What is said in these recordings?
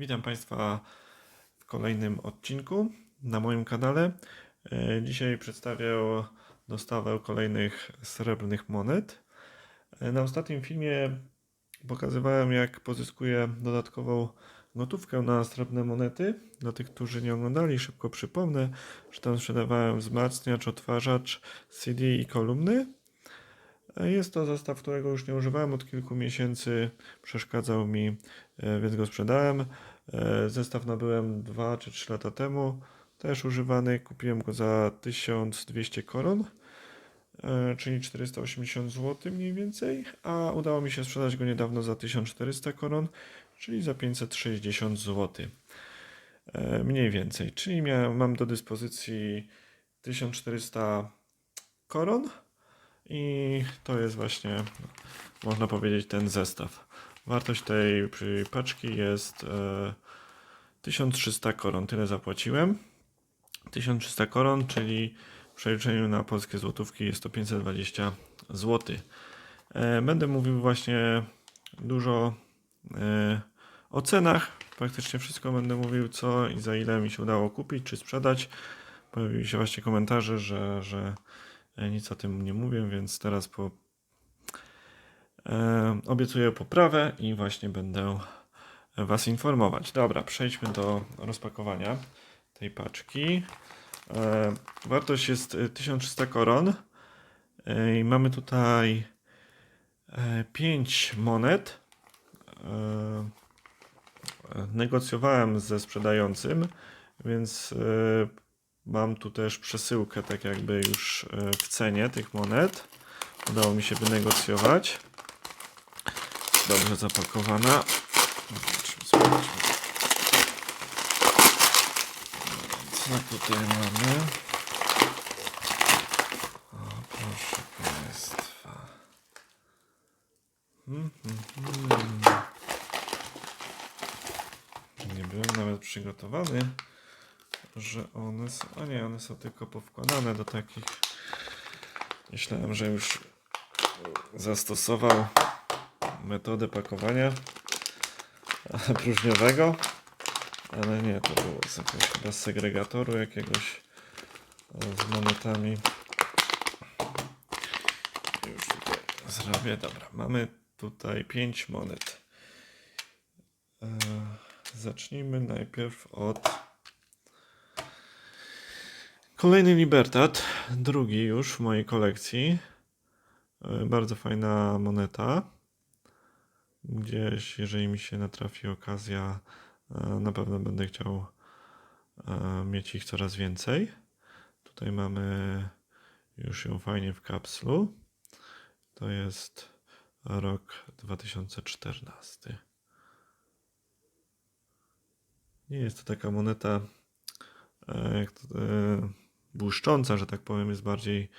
Witam Państwa w kolejnym odcinku na moim kanale. E, Dzisiaj przedstawię dostawę kolejnych srebrnych monet. E, Na ostatnim filmie pokazywałem, jak pozyskuję dodatkową gotówkę na srebrne monety. Dla tych, którzy nie oglądali, szybko przypomnę, że tam sprzedawałem wzmacniacz, odtwarzacz, CD i kolumny. E, Jest to zestaw, którego już nie używałem od kilku miesięcy. Przeszkadzał mi, więc go sprzedałem. E, Zestaw nabyłem 2 czy 3 lata temu. Też używany. Kupiłem go za 1200 koron, e, czyli 480 zł mniej więcej. A udało mi się sprzedać go niedawno za 1400 koron, czyli za 560 zł. E, Mniej więcej. Czyli miałem, mam do dyspozycji 1400 koron. I to jest właśnie, można powiedzieć, ten zestaw. Wartość tej paczki jest e, 1300 koron. Tyle zapłaciłem. 1300 koron, czyli w przeliczeniu na polskie złotówki jest to 520 zł. E, będę mówił właśnie dużo e, o cenach. Praktycznie wszystko będę mówił, co i za ile mi się udało kupić czy sprzedać. Pojawiły się właśnie komentarze, że, że E, Nic o tym nie mówię, więc teraz po, e, obiecuję poprawę i właśnie będę Was informować. Dobra, przejdźmy do rozpakowania tej paczki. E, wartość jest e, 1300 koron. E, I mamy tutaj 5 monet. E, negocjowałem ze sprzedającym, więc e, Mam tu też przesyłkę, tak jakby już e, w cenie tych monet. Udało mi się wynegocjować. Dobrze zapakowana. Co tutaj mamy? O, proszę Państwa. Hmm, hmm, hmm. Nie byłem nawet przygotowany że one są. A nie, one są tylko powkładane do takich. Myślałem, że już zastosował metodę pakowania próżniowego, ale nie, to było z jakiegoś chyba segregatoru jakiegoś e, z monetami. Już tutaj zrobię. Dobra, mamy tutaj 5 monet. E, Zacznijmy najpierw od Kolejny Libertad, drugi już w mojej kolekcji. E, Bardzo fajna moneta. Gdzieś, jeżeli mi się natrafi okazja, e, na pewno będę chciał e, mieć ich coraz więcej. Tutaj mamy już ją fajnie w kapslu. To jest rok 2014. Nie jest to taka moneta e, błyszcząca, że tak powiem, jest bardziej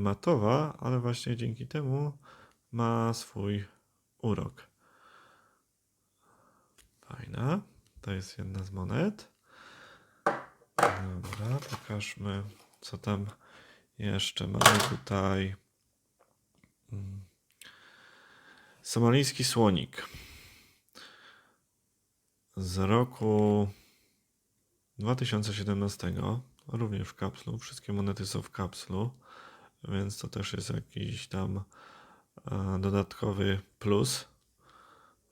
matowa, ale właśnie dzięki temu ma swój urok. Fajna. To jest jedna z monet. Dobra, pokażmy, co tam jeszcze mamy tutaj. Mm. Somalijski słonik z roku 2017, również w kapslu. Wszystkie monety są w kapslu, więc to też jest jakiś tam dodatkowy plus,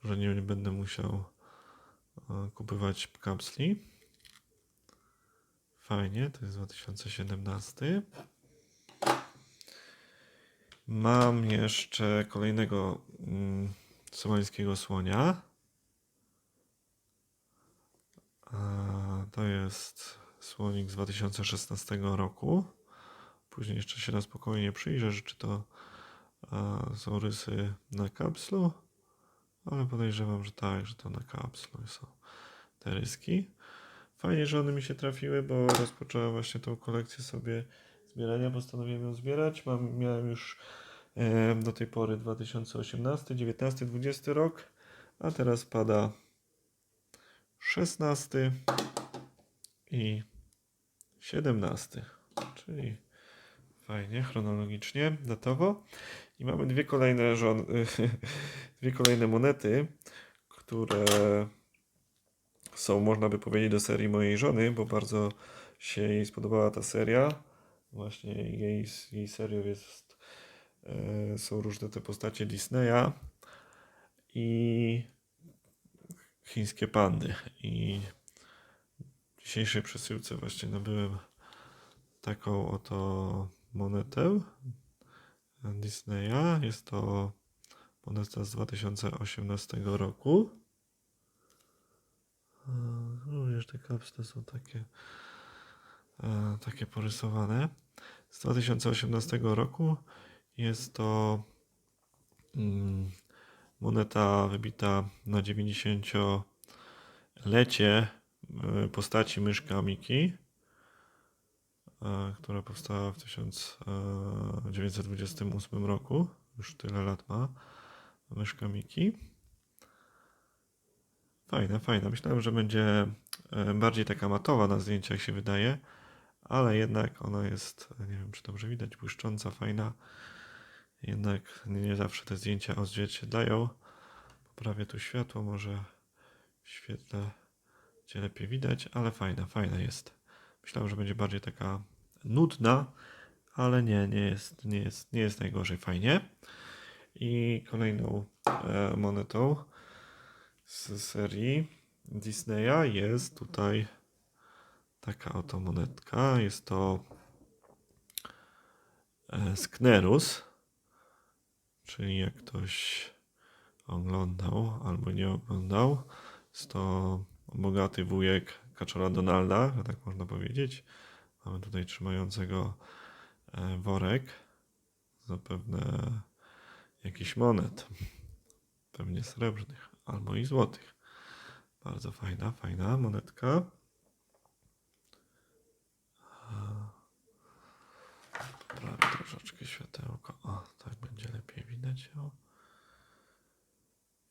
że nie, będę musiał e, kupować kapsli. Fajnie, to jest 2017. Mam jeszcze kolejnego mm, somalijskiego słonia. A, To jest słonik z 2016 roku. Później jeszcze się na spokojnie przyjrzę, czy to a, są rysy na kapslu. Ale podejrzewam, że tak, że to na kapslu są te ryski. Fajnie, że one mi się trafiły, bo rozpocząłem właśnie tą kolekcję sobie zbierania. Postanowiłem ją zbierać. Mam, miałem już e, do tej pory 2018, 19, 20 rok, a teraz pada 16 i 17, czyli fajnie, chronologicznie, datowo. I mamy dwie kolejne żon, dwie kolejne monety, które wdowcą, można by powiedzieć, do serii mojej żony, bo bardzo się jej spodobała ta seria. Właśnie jej, jej serią jest, e, są różne te postacie Disneya i chińskie pandy. I w dzisiejszej przesyłce właśnie nabyłem taką oto monetę Disneya. Jest to moneta z 2018 roku. Również te kapsle są takie, takie porysowane. Z 2018 roku jest to mm, moneta wybita na 90-lecie e, postaci myszka Miki, która powstała w 1928 roku. Już tyle lat ma myszka Miki. Fajna, fajna. Myślałem, że będzie e, bardziej taka matowa na zdjęciach się wydaje, ale jednak ona jest, nie wiem czy dobrze widać, błyszcząca, fajna. Jednak nie, nie zawsze te zdjęcia odzwierciedlają. Poprawię tu światło, może w świetle cię lepiej widać, ale fajna, fajna jest. Myślałem, że będzie bardziej taka nudna, ale nie, nie jest, nie jest, nie jest najgorzej, fajnie. I kolejną e, monetą z serii Disneya jest tutaj taka oto monetka. Jest to e, Sknerus, czyli jak ktoś oglądał albo nie oglądał, jest to bogaty wujek kaczora Donalda, że tak można powiedzieć. Mamy tutaj trzymającego e, worek, zapewne jakiś monet, pewnie srebrnych albo i złotych. Bardzo fajna, fajna monetka. Poprawię troszeczkę światełko. O, tak będzie lepiej widać ją.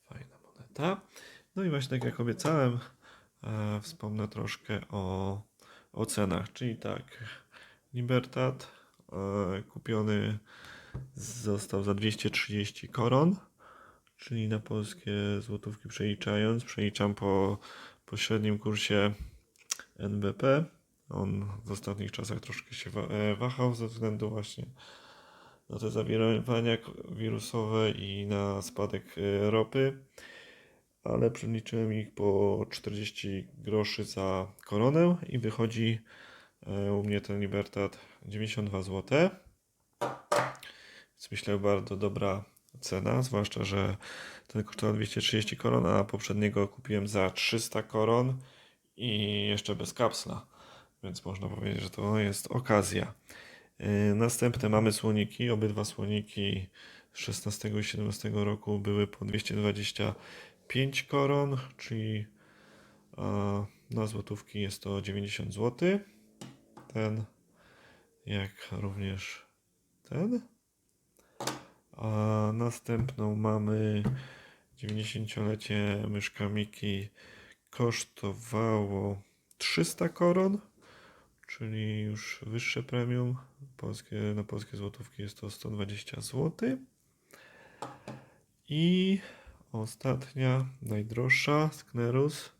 Fajna moneta. No i właśnie tak jak obiecałem, wspomnę troszkę o, o cenach. Czyli tak, Libertad e, kupiony został za 230 koron, czyli na polskie złotówki przeliczając, przeliczam po, po średnim kursie NBP. On w ostatnich czasach troszkę się e, wahał ze względu właśnie na te zawirowania wirusowe i na spadek e, ropy, ale przeliczyłem ich po 40 groszy za koronę i wychodzi e, u mnie ten Libertad 92 zł. Więc myślę, bardzo dobra cena, zwłaszcza, że ten kosztował 230 koron, a poprzedniego kupiłem za 300 koron i jeszcze bez kapsla. Więc można powiedzieć, że to jest okazja. Yy, Następne mamy słoniki. Obydwa słoniki z 16 i 17 roku były po 225 koron, czyli e, na złotówki jest to 90 zł. Ten, jak również ten. A następną mamy 90-lecie myszka Miki kosztowało 300 koron, czyli już wyższe premium. Polskie, na polskie złotówki jest to 120 zł. I ostatnia, najdroższa, Sknerus.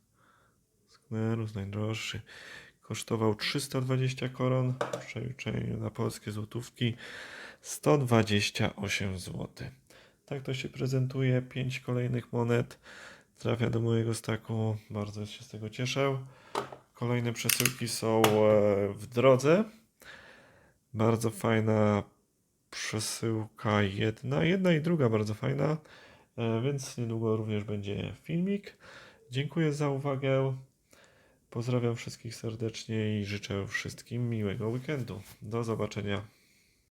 Sknerus najdroższy. Kosztował 320 koron. W przeliczeniu na polskie złotówki 128 zł. Tak to się prezentuje. 5 kolejnych monet trafia do mojego staku. Bardzo się z tego cieszę. Kolejne przesyłki są e, w drodze. Bardzo fajna przesyłka jedna, jedna i druga bardzo fajna, więc niedługo również będzie filmik. Dziękuję za uwagę. Pozdrawiam wszystkich serdecznie i życzę wszystkim miłego weekendu. Do zobaczenia.